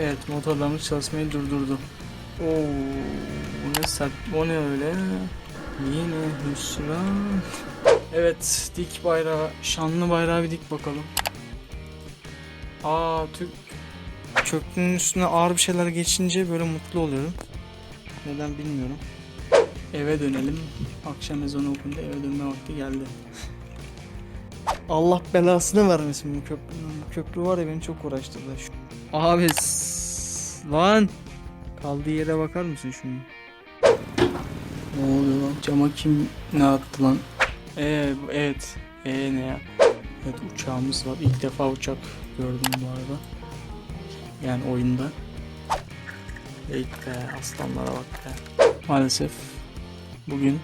Evet motorlarımız çalışmayı durdurdu. Oo, bu ne sert, o ne öyle? Yine hüsran. Evet dik bayrağı, şanlı bayrağı bir dik bakalım. Aa Türk köprünün üstüne ağır bir şeyler geçince böyle mutlu oluyorum. Neden bilmiyorum. Eve dönelim. Akşam ezanı okundu eve dönme vakti geldi. Allah belasını vermesin bu köprünün. Bu köprü var ya beni çok uğraştırdı. Şu... Abi lan kaldığı yere bakar mısın şunun? Ne oluyor lan? Cama kim ne attı lan? Ee, bu- evet. Ee ne ya? Evet uçağımız var. İlk defa uçak gördüm bu arada. Yani oyunda. Evet be aslanlara bak be. Maalesef bugün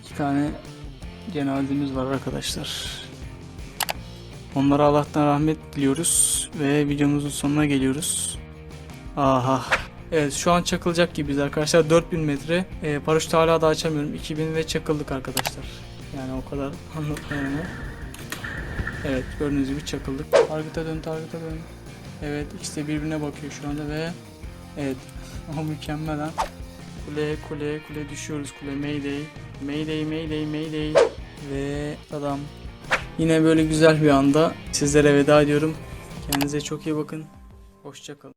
iki tane cenazemiz var arkadaşlar. Onlara Allah'tan rahmet diliyoruz ve videomuzun sonuna geliyoruz. Aha. Evet şu an çakılacak gibiyiz arkadaşlar. 4000 metre. E, paraşütü hala da açamıyorum. 2000 ve çakıldık arkadaşlar. Yani o kadar anlatmayalım. Evet gördüğünüz gibi çakıldık. Target'a dön, target'a dön. Evet de birbirine bakıyor şu anda ve evet ama mükemmel ha. Kule, kule, kule düşüyoruz kule. Mayday, mayday, mayday, mayday. Ve adam. Yine böyle güzel bir anda sizlere veda ediyorum. Kendinize çok iyi bakın. Hoşçakalın.